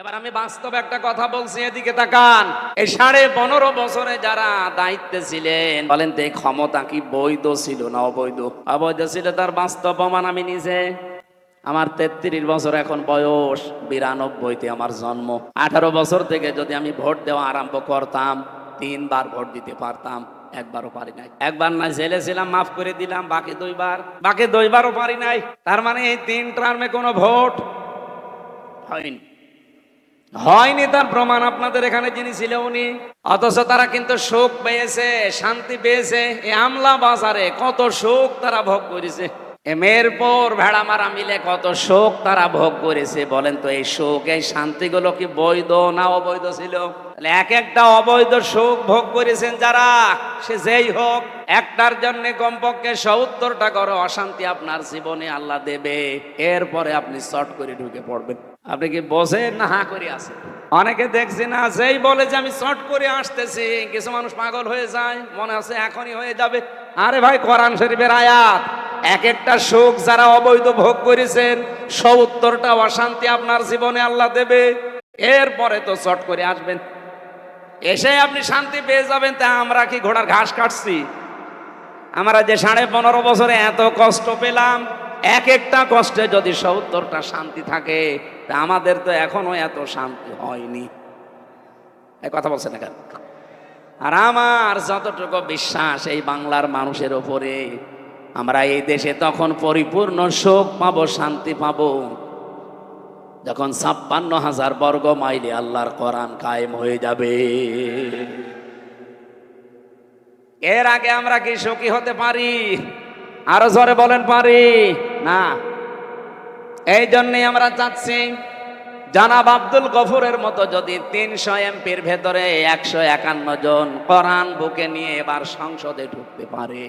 এবার আমি বাস্তব একটা কথা বলছি, এদিকে তাকান। এই সাড়ে পনেরো বছরে যারা দায়িত্বে ছিলেন, বলেন তো এই ক্ষমতা কি বৈধ ছিল না অবৈধ? অবৈধ ছিল তার বাস্তব প্রমাণ আমি নিজে। আমার তেত্রিশ বছর এখন বয়স, বিরানব্বইতে আমার জন্ম। আঠারো বছর থেকে যদি আমি ভোট দেওয়া আরম্ভ করতাম, তিনবার ভোট দিতে পারতাম, একবারও পারি নাই। একবার না জেলে ছিলাম, মাফ করে দিলাম, বাকি দুইবার। বাকি দুইবারও পারি নাই। তার মানে এই তিন টার্মে কোনো ভোট হয়নি। হয়নি তার প্রমাণ আপনাদের এখানে যিনি ছিল উনি। অথচ তারা কিন্তু সুখ পেয়েছে, শান্তি পেয়েছে। এই আমলা বাজারে কত সুখ তারা ভোগ করেছে। এ মেয়ের পর ভেড়া মারা মিলে কত শোক তারা ভোগ করেছে। বলেন তো, এই শোক, এই শান্তিগুলো কি বৈধ না অবৈধ ছিল? এক একটা অবৈধ শোক ভোগ করেছেন যারা, সে যেই হোক, একটার জন্য কমপক্ষে সত্তরটা করো অশান্তি আপনার জীবনে আল্লাহ দেবে। এরপরে আপনি শর্ট করে ঢুকে পড়বেন। আপনি কি বোঝেন না? হা করে আসেন অনেকে দেখছি না, যেই বলে যে আমি শর্ট করে আসতেছি, কিছু মানুষ পাগল হয়ে যায়, মনে আছে এখনই হয়ে যাবে। আরে ভাই, কোরআন শরীফের আয়াত, এক একটা সুখ যারা অবৈধ ভোগ করেছেন, সত্তরটা অশান্তি আপনার জীবনে আল্লাহ দেবে। এরপরে তো চট করে আসবেন। এসে আপনি শান্তি পেয়ে যাবেন, তা আমরা কি ঘোড়ার ঘাস কাটছি? আমরা যে সাড়ে পনেরো বছরে এত কষ্ট পেলাম এক একটা কষ্টে যদি সত্তরটা শান্তি থাকে, তা আমাদের তো এখনও এত শান্তি হয়নি। এই কথা বলছেন কেন? আর আমার যতটুকু বিশ্বাস এই বাংলার মানুষের ওপরে আমরা এই দেশে তখন পরিপূর্ণ সুখ পাবো, শান্তি পাবো। যখন ছাপ্পান্ন হাজার বর্গ মাইলে আল্লাহর কোরআন কায়েম হয়ে যাবে। এর আগে আমরা কি সুখী হতে পারি? আরও জোরে বলেন পারি। না। এই জন্যই আমরা চাচ্ছি, জানাব আব্দুল গফুরের মতো যদি তিনশো এমপির ভেতরে একশো একান্ন জন কোরআন বুকে নিয়ে এবার সংসদে ঢুকতে পারে।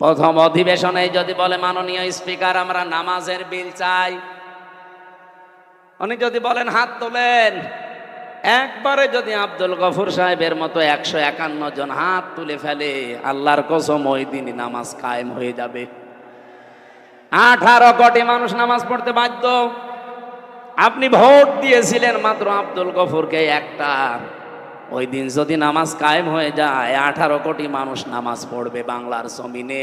প্রথম অধিবেশনে যদি বলে, মাননীয় স্পিকার, আমরা নামাজের বিল চাই। উনি যদি বলেন, হাত তোলেন। একবারে যদি আব্দুল গফুর সাহেবের মতো একশো একান্ন জন হাত তুলে ফেলে, আল্লাহর কসম ওই দিনই নামাজ কায়েম হয়ে যাবে। আঠারো কোটি মানুষ নামাজ পড়তে বাধ্য। আপনি ভোট দিয়েছিলেন মাত্র আব্দুল গফুরকে একটা। ওই দিন যদি নামাজ কায়েম হয়ে যায়, আঠারো কোটি মানুষ নামাজ পড়বে বাংলার জমিনে।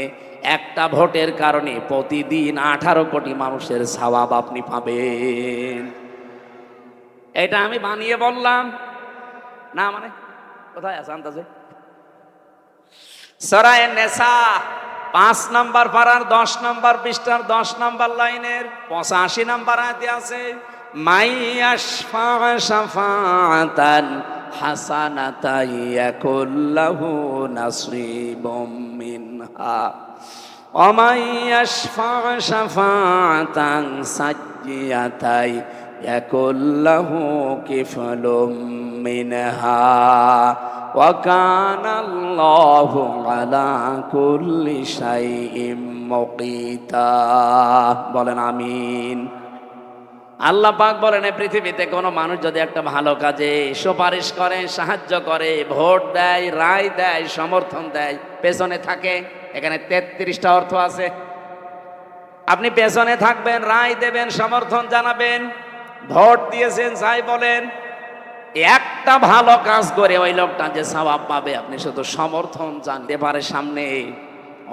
একটা ভোটের কারণে প্রতিদিন আঠারো কোটি মানুষের সওয়াব আপনি পাবেন। এটা আমি বানিয়ে বললাম। না মানে? কোথায় আছে আন্দাজে? সরায় নেশা পাঁচ নাম্বার পাড়ার দশ নাম্বার পৃষ্ঠার দশ নাম্বার লাইনের পঁচাশি নাম্বার আয়তে আছে মাইয়াশফা শাফাতান হাসানাতাইয়াকুল্লাহু নাসিবুম মিনহা অমাইয়াশফা শাফাতান সাজ্জিয়াতাই ইয়াকুল্লাহু কিফলুম মিনহা وكان الله على كل شيء مقيتا বলেন আমিন আল্লাহ পাক বলেন এই পৃথিবীতে কোনো মানুষ যদি একটা ভালো কাজে সুপারিশ করে সাহায্য করে ভোট দেয় রায় দেয় সমর্থন দেয় পেছনে থাকে এখানে তেত্রিশটা অর্থ আছে আপনি পেছনে থাকবেন রায় দেবেন সমর্থন জানাবেন ভোট দিয়েছেন, যাই বলেন, একটা ভালো কাজ করে ওই লোকটা যে সবাব পাবে, আপনি শুধু সমর্থন জানতে পারে সামনে।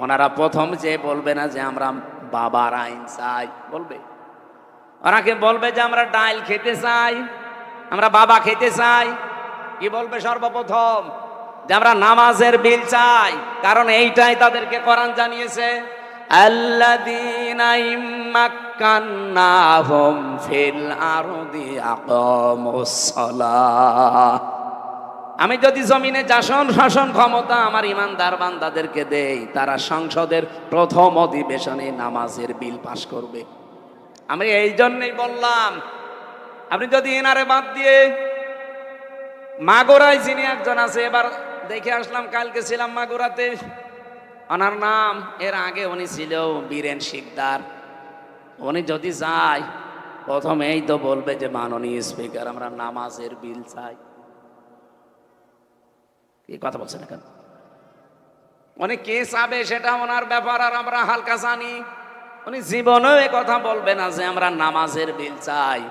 ওনারা প্রথম যে বলবে না যে আমরা বাবার আইন চাই, বলবে। ওনাকে বলবে যে আমরা ডাইল খেতে চাই, আমরা বাবা খেতে চাই? কি বলবে সর্বপ্রথম? যে আমরা নামাজের বিল চাই, কারণ এইটাই তাদেরকে কোরআন জানিয়েছে। আমি যদি জমিনে শাসন শাসন ক্ষমতা আমার ইমানদার বান্দাদেরকে দেই, তারা সংসদের প্রথম অধিবেশনে নামাজের বিল পাশ করবে। আমি এই জন্যই বললাম, আপনি যদি এনারে বাদ দিয়ে মাগুরায় যিনি একজন আছে, এবার দেখে আসলাম কালকে ছিলাম মাগুরাতে। ওনার নাম, এর আগে উনি ছিল বীরেন শিকদার। উনি যদি যায়, প্রথমেই তো বলবে যে, মাননীয় স্পিকার, আমরা নামাজের বিল চাই। কি কথা বলছেন এখন? উনি কে চাবে সেটা ওনার ব্যাপার আর আমরা হালকা জানি। উনি জীবনেও কথা বলবে না যে, আমরা নামাজের বিল চাই।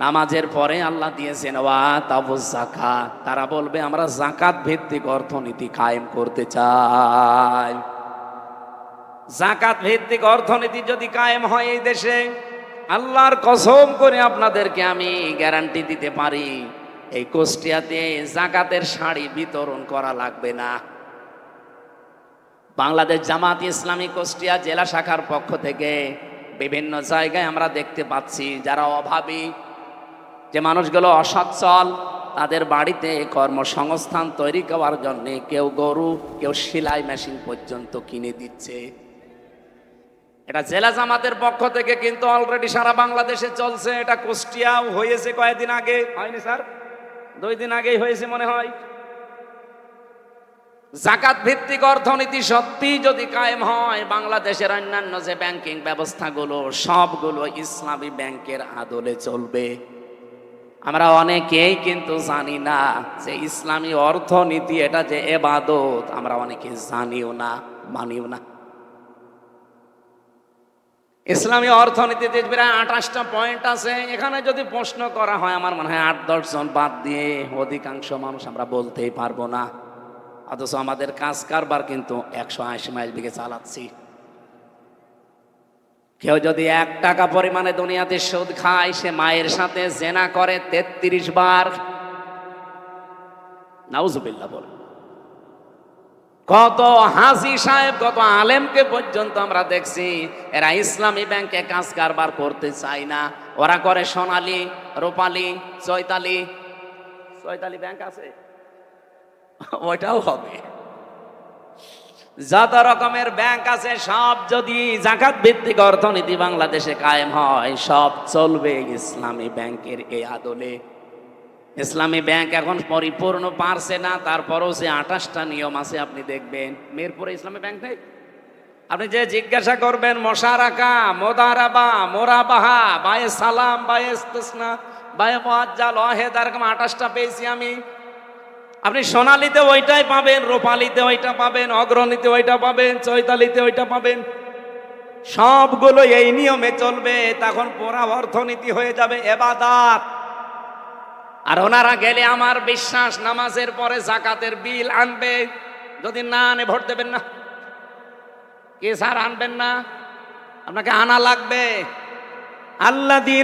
নামাজের পরে আল্লাহ দিয়েছেন, ওয়া তাবুজ জাকা তারা বলবে, আমরা জাকাত ভিত্তিক অর্থনীতি কায়েম করতে চাই। জাকাত ভিত্তিক অর্থনীতি যদি কায়েম হয় এই দেশে, আল্লাহর কসম করে আপনাদেরকে আমি গ্যারান্টি দিতে পারি, এই কুষ্টিয়াতে জাকাতের শাড়ি বিতরণ করা লাগবে না। বাংলাদেশ জামাত ইসলামী কুষ্টিয়া জেলা শাখার পক্ষ থেকে বিভিন্ন জায়গায় আমরা দেখতে পাচ্ছি, যারা অভাবী যে মানুষগুলো অসচ্ছল তাদের বাড়িতে কর্মসংস্থান তৈরি করার জন্য কেউ গরু কেউ সেলাই মেশিন পর্যন্ত কিনে দিচ্ছে। এটা জেলা জামাতের পক্ষ থেকে কিন্তু অলরেডি সারা বাংলাদেশে চলছে এটা কুষ্টিয়াও হয়েছে কয়েকদিন আগে। হয়নি স্যার? দুই দিন আগেই হয়েছে মনে হয়। জাকাত ভিত্তিক অর্থনীতি সত্যি যদি কায়েম হয় বাংলাদেশের অন্যান্য যে ব্যাংকিং ব্যবস্থাগুলো সবগুলো ইসলামী ব্যাংকের আদলে চলবে। আমরা অনেকেই কিন্তু জানি না যে ইসলামী অর্থনীতি এটা যে এবাদত, আমরা অনেকে জানিও না, মানিও না। ইসলামী অর্থনীতিতে প্রায় আঠাশটা পয়েন্ট আছে, এখানে যদি প্রশ্ন করা হয়, আমার মনে হয় আট দশ জন বাদ দিয়ে অধিকাংশ মানুষ আমরা বলতেই পারব না। অথচ আমাদের কাজ কারবার কিন্তু একশো আশি মাইল দিকে চালাচ্ছি। কেউ যদি এক টাকা পরিমাণে দুনিয়াতে সুদ খায়, সে মায়ের সাথে জেনা করে তেত্রিশ বার। নাউজুবিল্লাহ বলে। কত হাজি সাহেব, কত আলেমকে পর্যন্ত আমরা দেখছি, এরা ইসলামী ব্যাংকে কাজ কারবার করতে চায় না। ওরা করে সোনালি, রূপালী, চৈতালি। চৈতালি ব্যাংক আছে? ওইটাও হবে। যত রকমের ব্যাংক আছে, সব যদি জাকাত ভিত্তিক অর্থনীতি বাংলাদেশে কায়েম হয়, সব চলবে ইসলামী ব্যাংকের এই আদলে। ইসলামী ব্যাংক এখন পরিপূর্ণ পারছে না, তারপরও সে আঠাশটা নিয়ম আছে, আপনি দেখবেন। মিরপুরে ইসলামী ব্যাংক নেই। আপনি যে জিজ্ঞাসা করবেন, মশারাকা, মোদারাবা, মোরাবাহা, বায়ে সালাম, বায়ে ইস্তেসনা, বায়ে মোয়াজ্জাল ওয়াহেদ এরকম আঠাশটা পেয়েছি আমি। আপনি সোনালিতে ওইটাই পাবেন, রূপালিতে ওইটা পাবেন, অগ্রণীতে ওইটা পাবেন, চৈতালিতে ওইটা পাবেন। সবগুলো এই নিয়মে চলবে, তখন পুরা অর্থনীতি হয়ে যাবে এবাদাত। আর ওনারা গেলে আমার বিশ্বাস, নামাজের পরে জাকাতের বিল আনবে। যদি না আনে, ভোট দেবেন না। কে স্যার আনবেন না? আপনাকে আনা লাগবে। আরদি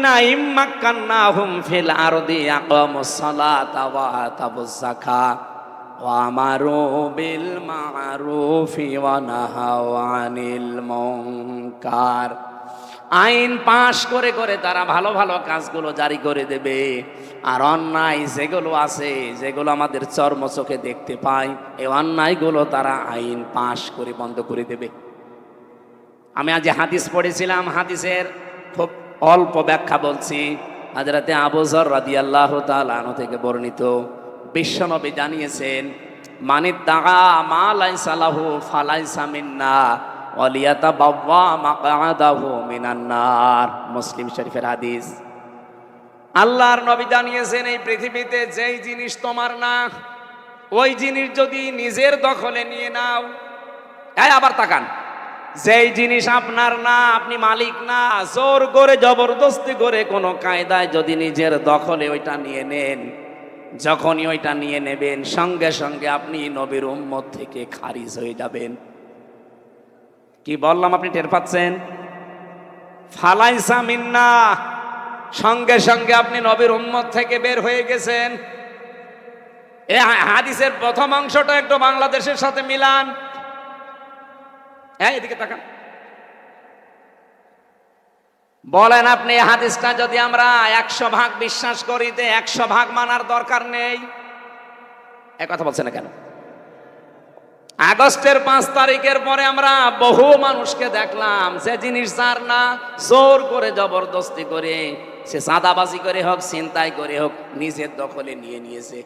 আইন পাশ করে করে তারা ভালো ভালো কাজগুলো জারি করে দেবে। আর অন্যায় যেগুলো আছে, যেগুলো আমাদের চর্ম চোখে দেখতে পাই এই অন্যায়গুলো তারা আইন পাশ করে বন্ধ করে দেবে। আমি আজ হাদিস পড়েছিলাম, হাদিসের খুব অল্প ব্যাখ্যা বলছি। হাজরাতে আবুজর রাদি আল্লাহ তালু থেকে বর্ণিত। বিশ্বনবী জানিয়েছেন, মানিত দাগা মা লাইসালাহু ফালাইসা মিন্না ওয়ালিয়াতা বাব্বা মাকাদাহু মিনান্নার মুসলিম শরীফের হাদিস। আল্লাহর নবী জানিয়েছেন, এই পৃথিবীতে যেই জিনিস তোমার না, ওই জিনিস যদি নিজের দখলে নিয়ে নাও। আবার তাকান। যেই জিনিস আপনার না, আপনি মালিক না, জোর করে, জবরদস্তি করে কোনো কায়দায় যদি নিজের দখলে ওইটা নিয়ে নেন, যখনই ওইটা নিয়ে নেবেন, সঙ্গে সঙ্গে আপনি নবীর উম্মত থেকে খারিজ হয়ে যাবেন। কি বললাম আপনি টের পাচ্ছেন? ফালাইসা মিন্না, সঙ্গে সঙ্গে আপনি নবীর উম্মত থেকে বের হয়ে গেছেন। এ হাদিসের প্রথম অংশটা একটু বাংলাদেশের সাথে মিলান। হ্যাঁ এদিকে তাকান। বলেন আপনি হাদিসটা যদি আমরা একশো ভাগ বিশ্বাস করি তে একশো ভাগ মানার দরকার নেই, এ কথা বলছে না কেন? আগস্টের পাঁচ তারিখের পরে আমরা বহু মানুষকে দেখলাম সে জিনিস যার না, জোর করে জবরদস্তি করে, সে চাঁদাবাজি করে হোক চিন্তাই করে হোক, নিজের দখলে নিয়ে নিয়েছে।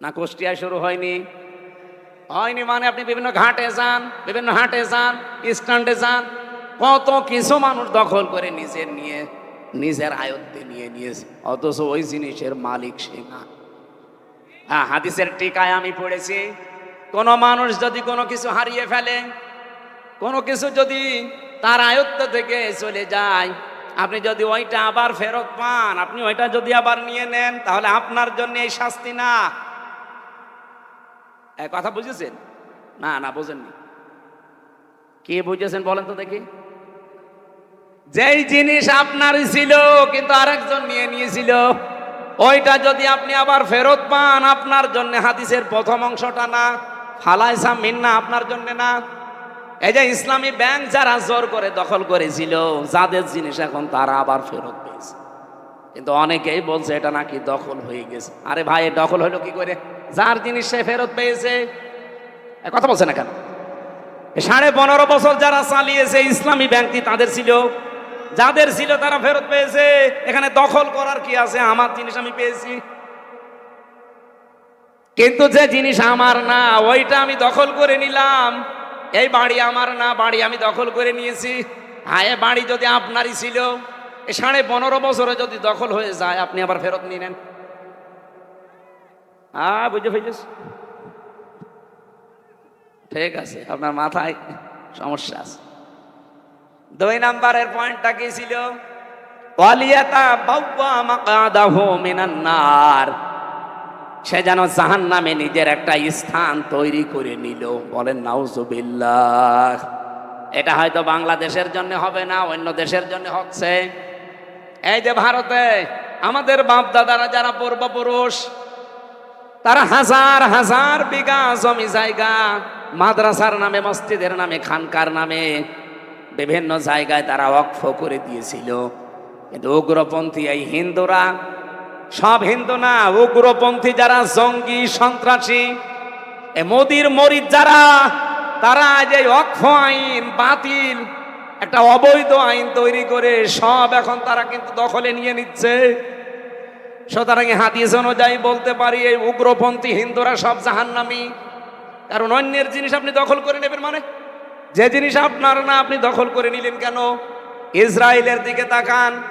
না কুষ্টিয়ায় শুরু হয়নি হয়নি মানে আপনি বিভিন্ন ঘাটে যান, বিভিন্ন হাটে যান, স্ট্যান্ডে যান, কত কিছু মানুষ দখল করে নিজের নিয়ে, নিজের আয়ত্তে নিয়ে নিয়েছে। অথচ ওই জিনিসের মালিক সে না। হ্যাঁ হাদিসের টিকায় আমি পড়েছি, কোনো মানুষ যদি কোনো কিছু হারিয়ে ফেলে, কোনো কিছু যদি তার আয়ত্ত থেকে চলে যায়, আপনি যদি ওইটা আবার ফেরত পান, আপনি ওইটা যদি আবার নিয়ে নেন, তাহলে আপনার জন্য এই শাস্তি না। কথা বুঝেছেন? না না, বুঝেননি। কে বুঝেছেন বলেন তো দেখি। যেই জিনিস আপনারই ছিল, কিন্তু আরেকজন নিয়ে নিয়েছিল, ওইটা যদি আপনি আবার ফেরত পান, আপনার জন্য হাদিসের প্রথম অংশটা না, ফালাইসা মিন্না আপনার জন্য না। এই যে ইসলামী ব্যাংক যারা জোর করে দখল করেছিল, যাদের জিনিস এখন তারা আবার ফেরত পেয়েছে। কিন্তু অনেকেই বলছে, এটা নাকি দখল হয়ে গেছে। আরে ভাই দখল হলো কি করে? যার জিনিস সে ফেরত পেয়েছে। কথা বলছে না কেন? সাড়ে পনেরো বছর যারা চালিয়েছে, ইসলামী ব্যাংকটি তাদের ছিল। যাদের ছিল তারা ফেরত পেয়েছে। এখানে দখল করার কি আছে? আমার জিনিস আমি পেয়েছি। কিন্তু যে জিনিস আমার না, ওইটা আমি দখল করে নিলাম। এই বাড়ি আমার না, বাড়ি আমি দখল করে নিয়েছি। হ্যাঁ এ বাড়ি যদি আপনারই ছিল সাড়ে পনেরো বছরে যদি দখল হয়ে যায়, আপনি আবার ফেরত নিয়ে নেন হ্যাঁ বুঝে ফেলেছ? ঠিক আছে, আপনার মাথায় সমস্যা আছে। দুই নাম্বারের পয়েন্টটা কি ছিল? সে যেন জাহান নামে নিজের একটা স্থান তৈরি করে নিল। বলেন, নাউজুবিল্লাহ। এটা হয়তো বাংলাদেশের জন্য হবে না, অন্য দেশের জন্য হচ্ছে। এই যে ভারতে আমাদের বাপ দাদারা যারা পূর্বপুরুষ তারা হাজার হাজার বিঘা জমি জায়গা মাদ্রাসার নামে, মসজিদের নামে, খানকার নামে বিভিন্ন জায়গায় তারা অক্ষ করে দিয়েছিল। কিন্তু উগ্রপন্থী এই হিন্দুরা, সব হিন্দু না, উগ্রপন্থী যারা জঙ্গি, সন্ত্রাসী, এ মোদির মরিদ যারা, তারা যে অক্ষ আইন বাতিল, একটা অবৈধ আইন তৈরি করে সব এখন তারা কিন্তু দখলে নিয়ে নিচ্ছে। সুতরাং হাদিস অনুযায়ী বলতে পারি, এই উগ্রপন্থী হিন্দুরা সব জাহান্নামী। কারণ অন্যের জিনিস আপনি দখল করে নেবেন মানে? যে জিনিস আপনার না, আপনি দখল করে নিলেন কেন? ইসরায়েলের দিকে তাকান।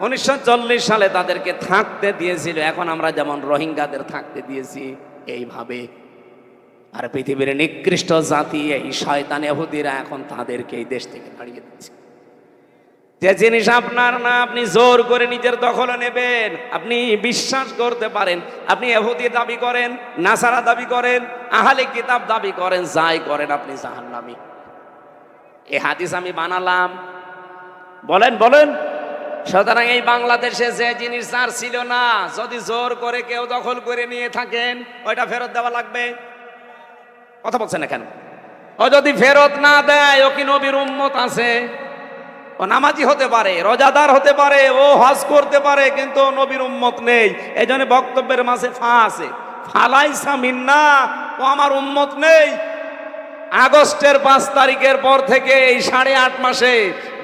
উনিশশো চল্লিশ সালে তাদেরকে থাকতে দিয়েছিল, এখন আমরা যেমন রোহিঙ্গাদের থাকতে দিয়েছি, এইভাবে। আর পৃথিবীর নিকৃষ্ট জাতি, এই শয়তান, এহুদিরা এখন তাদেরকে এই দেশ থেকে তাড়িয়ে দিচ্ছে। যে জিনিস আপনার না, আপনি জোর করে নিজের দখলে নেবেন। আপনি বিশ্বাস করতে পারেন, আপনি এহুদি দাবি করেন, নাসারা দাবি করেন, আহালে কিতাব দাবি করেন, যাই করেন আপনি জাহান্নামী। এই হাদিস আমি বানালাম। বলেন বলেন। সুতরাং এই বাংলাদেশে যে জিনিস আর ছিল না, যদি জোর করে কেউ দখল করে নিয়ে থাকেন, ওইটা ফেরত দেওয়া লাগবে? কথা বলছেন না কেন? ও যদি ফেরত না দেয়, ও কি নবীর উম্মত আছে? ও নামাজি হতে পারে, রোজাদার হতে পারে, ও হজ করতে পারে, কিন্তু নবীর উম্মত নেই। এই জন্য বক্তব্যের মাঝে ফা আছে। ফালাইসা মিন্না, ও আমার উম্মত নেই। আগস্টের পাঁচ তারিখের পর থেকে এই সাড়ে আট মাসে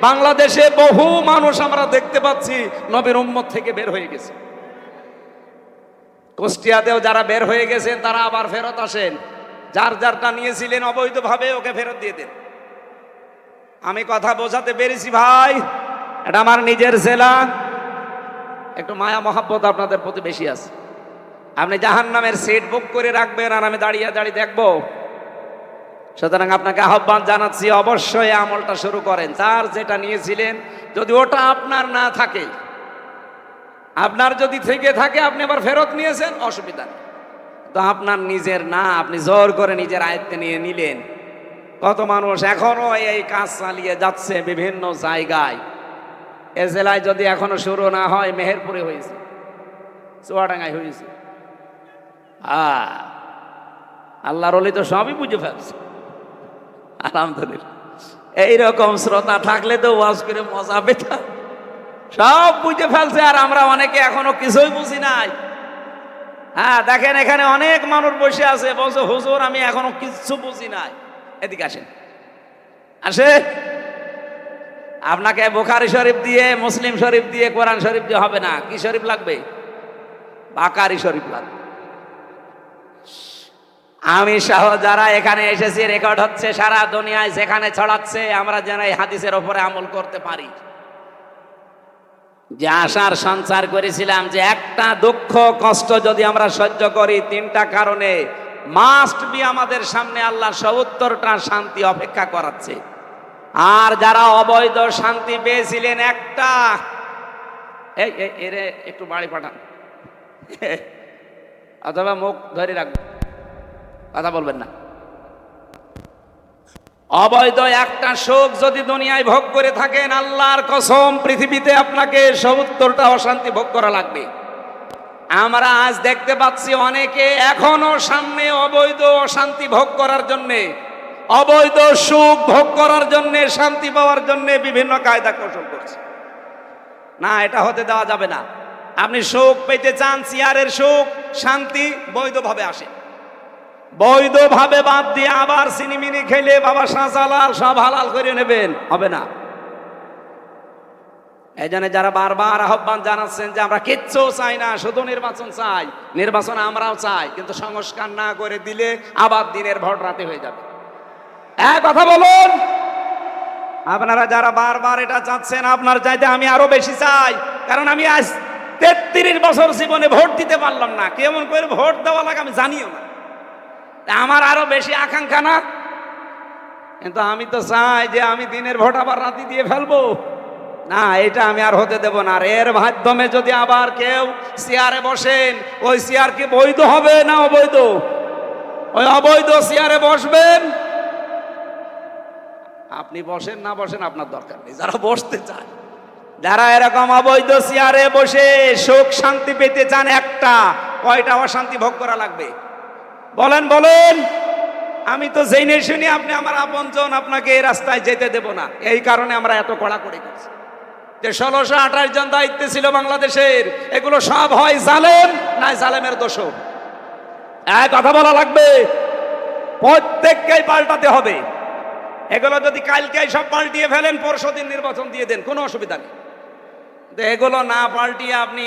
বাংলাদেশে বহু মানুষ আমরা দেখতে পাচ্ছি, নবীর উম্মত থেকে বের হয়ে গেছে। কুষ্টিয়াতেও যারা বের হয়ে গেছেন, তারা আবার ফেরত আসেন। যার যারটা নিয়েছিলেন অবৈধভাবে ওকে ফেরত দিয়ে দেন। আমি কথা বোঝাতে পেরেছি ভাই। এটা আমার নিজের জেলা একটু মায়া, মহাব্বত আপনাদের প্রতি বেশি আছে। আপনি জাহান নামের সিট বুক করে রাখবেন আর আমি দাঁড়িয়ে দাঁড়িয়ে দেখব। সুতরাং আপনাকে আহ্বান জানাচ্ছি, অবশ্যই আমলটা শুরু করেন। যার যেটা নিয়েছিলেন, যদি ওটা আপনার না থাকে, আপনার যদি থেকে থাকে, আপনি আবার ফেরত নিয়েছেন, অসুবিধা তো আপনার নিজের না, আপনি জোর করে নিজের আয়ত্তে নিয়ে নিলেন। কত মানুষ এখনও এই কাজ চালিয়ে যাচ্ছে বিভিন্ন জায়গায়। এ জেলায় যদি এখনও শুরু না হয়, মেহেরপুরে হয়েছে, চুয়াডাঙ্গায় হয়েছে। আল্লাহর অলি তো সবই বুঝে ফেলছে। আলহামদুলিল্লাহ। এইরকম শ্রোতা থাকলে তো ওয়াজ করে মজা পেতাম। সব বুঝে ফেলছে, আর আমরা অনেকে এখনও কিছুই বুঝি নাই। হ্যাঁ দেখেন এখানে অনেক মানুষ বসে আছে, বলছে, হুজুর, আমি এখনও কিচ্ছু বুঝি নাই। এদিকে আসেন। আসে। আপনাকে বোখারি শরীফ দিয়ে, মুসলিম শরীফ দিয়ে, কোরআন শরীফ দিয়ে হবে না। কি শরীফ লাগবে? বাকারি শরীফ লাগবে। আমি সহ যারা এখানে এসেছি রেকর্ড হচ্ছে, সারা দুনিয়ায় যেখানে ছড়াচ্ছে, আমরা যেন এই হাদিসের ওপরে আমল করতে পারি। যে আশার সঞ্চার করেছিলাম, যে একটা দুঃখ, কষ্ট যদি আমরা সহ্য করি, তিনটা কারণে মাস্ট বি আমাদের সামনে আল্লাহ সত্তরটা শান্তি অপেক্ষা করাচ্ছে। আর যারা অবৈধ শান্তি পেয়েছিলেন একটা, এই এরে একটু বাড়ি পাঠান। অথবা মুখ ধরে রাখবেন। কথা বলবেন না। অবৈধ একটা শোক যদি দুনিয়ায় ভোগ করে থাকেন, আল্লাহর কসম, পৃথিবীতে আপনাকে সত্তরটা অশান্তি ভোগ করা লাগবে। আমরা আজ দেখতে পাচ্ছি অনেকে এখনও সামনে অবৈধ অশান্তি ভোগ করার জন্যে, অবৈধ সুখ ভোগ করার জন্যে, শান্তি পাওয়ার জন্যে বিভিন্ন কায়দা কৌশল করছে। না, এটা হতে দেওয়া যাবে না। আপনি সুখ পেতে চান, চেয়ারের সুখ, শান্তি বৈধভাবে আসে। বৈধভাবে বাদ দিয়ে আবার সিনিমিনি খেলে বাবা শাহজালাল সব হালাল করে নেবেন, হবে না। এই জন্য যারা বারবার আহ্বান জানাচ্ছেন যে আমরা কিচ্ছু চাই না, শুধু নির্বাচন চাই, নির্বাচন আমরাও চাই, কিন্তু সংস্কার না করে দিলে আবার দিনের ভোট রাতে হয়ে যাবে। এক কথা বলুন। আপনারা যারা বারবার এটা চাচ্ছেন, আপনার চাইতে আমি আরও বেশি চাই, কারণ আমি আজ তেত্রিশ বছর জীবনে ভোট দিতে পারলাম না। কেমন করে ভোট দেওয়া লাগে আমি জানিও না। আমার আরও বেশি আকাঙ্ক্ষা না? কিন্তু আমি তো চাই যে আমি দিনের ভোট আবার রাতে দিয়ে ফেলব। না, এটা আমি আর হতে দেব না। আর এর মাধ্যমে যদি আবার কেউ চেয়ারে বসেন, ওই চেয়ার কি বৈধ হবে না অবৈধ? ওই অবৈধ চেয়ারে বসবেন? আপনি বসেন না বসেন, আপনার দরকার নেই, যারা বসতে চায়। যারা এরকম অবৈধ চেয়ারে বসে সুখ শান্তি পেতে চান, একটা, কয়টা অশান্তি ভোগ করা লাগবে? বলেন বলেন। আমি তো জেনে শুনি আপনি আমার আপনজন, আপনাকে এই রাস্তায় যেতে দেব না। এই কারণে আমরা এত কড়াকড়ি করছি। যে ষোলোশো আঠাশ জন দায়িত্বে ছিল বাংলাদেশের, এগুলো সব হয় জালেম না জালেমের দোষ এক কথা বলা লাগবে। প্রত্যেককেই পাল্টাতে হবে। এগুলো যদি কালকেই সব পাল্টিয়ে ফেলেন পরশু দিন নির্বাচন দিয়ে দেন, কোনো অসুবিধা নেই। এগুলো না পাল্টিয়ে আপনি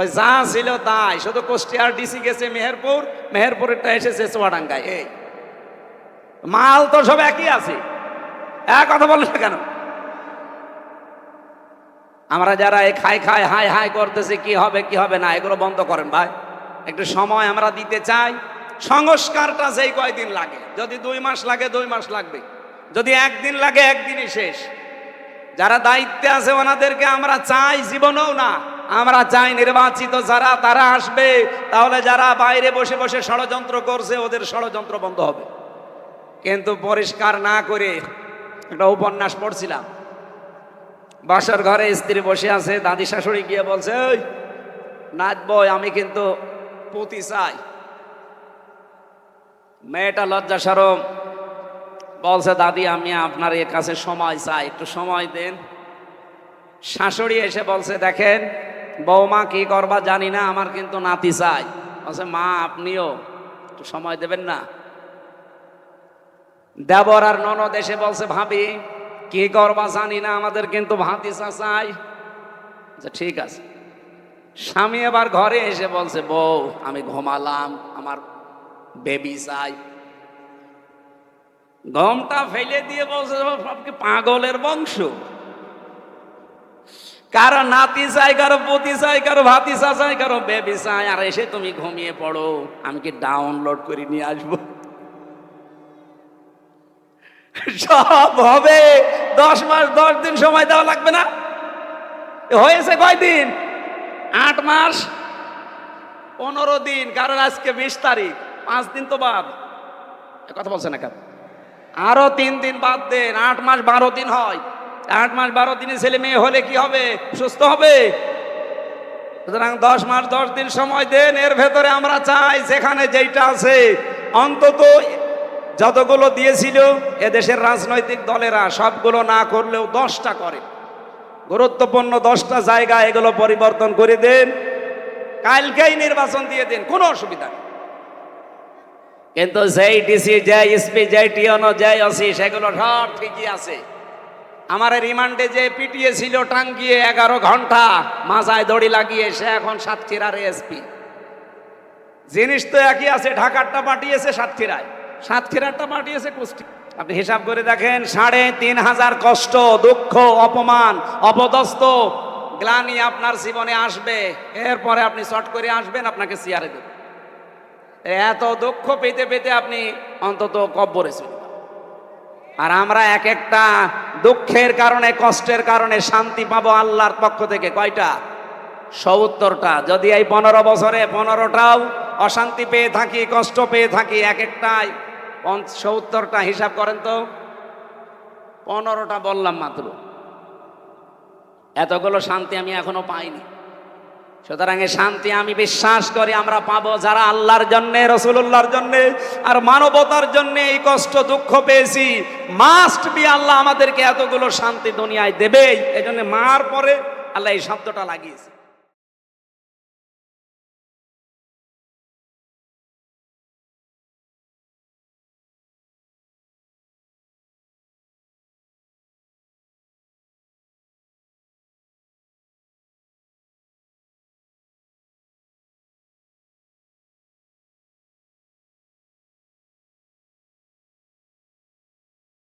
ওই যা ছিল তাই, শুধু কুষ্টিয়ার ডিসি গেছে মেহেরপুর, মেহেরপুরেরটা এসেছে চুয়াডাঙ্গায়, এই। মাল তো সব একই আছে। এক কথা না কেন? আমরা যারা এই খাই খাই হাই হাই করতেছি, কি হবে কি হবে না, এগুলো বন্ধ করেন ভাই। একটু সময় আমরা দিতে চাই। সংস্কারটা যেই কয়দিন লাগে। যদি দুই মাস লাগে, দুই মাস লাগবে। যদি একদিন লাগে, একদিনই শেষ। যারা দায়িত্বে আছে, ওনাদেরকে আমরা চাই জীবনেও না। আমরা চাই নির্বাচিত যারা, তারা আসবে। তাহলে যারা বাইরে বসে বসে ষড়যন্ত্র করছে, ওদের ষড়যন্ত্র বন্ধ হবে। কিন্তু পরিষ্কার না করে একটা উপন্যাস পড়ছিলাম। বাসার ঘরে স্ত্রী বসে আছে, দাদি শাশুড়ি গিয়ে বলছে ওই নাচবো আমি কিন্তু পুঁতি চাই। মেয়েটা লজ্জা সরম, বলছে, দাদি, আমি আপনার এর কাছে সময় চাই, একটু সময় দেন। শাশুড়ি এসে বলছে, দেখেন, বৌমা কি করবা জানি না, আমার কিন্তু নাতি চাই। বলছে, মা, আপনিও একটু সময় দেবেন না? দেবর আর ননদ এসে বলছে, ভাবি কি করবা জানি না, আমাদের কিন্তু ভাতি চাই আচ্ছা ঠিক আছে। স্বামী এবার ঘরে এসে বলছে, বউ, আমি ঘুমালাম, আমার বেবি চাই। গমটা ফেলে দিয়ে বলছে সব কি পাগলের বংশ? কারও নাতি চাই, কারও পতি চাই, কারও ভাতিসা চাই কারও বেবি চাই। আর, এসে তুমি ঘুমিয়ে পড়ো, আমি কি ডাউনলোড করে নিয়ে আসব? সব হবে। দশ মাস, দশ দিন সময় দেওয়া লাগবে না। হয়েছে কয়দিন? আট মাস, পনেরো দিন। কারণ আজকে বিশ তারিখ। পাঁচ দিন তো বাদ। কথা বলছে না কেন? আরও তিন দিন বাদ দেন। আট মাস, বারো দিন হয়। আট মাস, বারো দিনে ছেলে মেয়ে হলে কি হবে? সুস্থ হবে? সুতরাং দশ মাস, দশ দিন সময় দেন। এর ভেতরে আমরা চাই যেখানে যেইটা আছে, অন্তত যতগুলো দিয়েছিল, এদেশের রাজনৈতিক দলেরা সবগুলো না করলেও দশটা করে। গুরুত্বপূর্ণ দশটা জায়গা এগুলো পরিবর্তন করে দেন। কালকেই নির্বাচন দিয়ে দিন, কোনো অসুবিধা নেই। কিন্তু যেই ডিসি যেই এসপি যেই টিওনো যেই অসি সেগুলো সব ঠিকই আছে। আমার রিমান্ডে যে পিটিয়ে ছিল টাঙ্গিয়ে এগারো ঘণ্টা, মাজায় দড়ি লাগিয়ে সে এখন সাতক্ষীরার এসপি জিনিস তো একই আছে, ঢাকারটা পাঠিয়েছে সাতক্ষীরায়। সাতক্ষীরারটা পাঠিয়েছে কুষ্টি। আপনি হিসাব করে দেখেন, সাড়ে তিন হাজার কষ্ট, দুঃখ, অপমান, অপদস্থ, গ্লানি আপনার জীবনে আসবে। এরপরে আপনি শর্ট করে আসবেন, আপনাকে চেয়ারে দেবেন এত দুঃখ পেতে পেতে আপনি অন্তত কব্বরে চলে আর আমরা এক একটা দুঃখের কারণে, কষ্টের কারণে শান্তি পাবো আল্লাহর পক্ষ থেকে। কয়টা? সত্তরটা। যদি এই পনেরো বছরে পনেরোটাও অশান্তি পেয়ে থাকি, কষ্ট পেয়ে থাকি, এক একটাই সত্তরটা হিসাব করেন তো, পনেরোটা বললাম মাত্র। এতগুলো শান্তি আমি এখনও পাইনি। সুতরাং শান্তি আমি বিশ্বাস করি আমরা পাবো যারা আল্লাহর জন্যে রসুল্লাহর জন্যে আর মানবতার জন্য এই কষ্ট দুঃখ পেয়েছি। মাস্ট বি আল্লাহ আমাদেরকে এতগুলো শান্তি দুনিয়ায় দেবেই। এই জন্য মার পরে আল্লাহ এই শব্দটা লাগিয়েছে।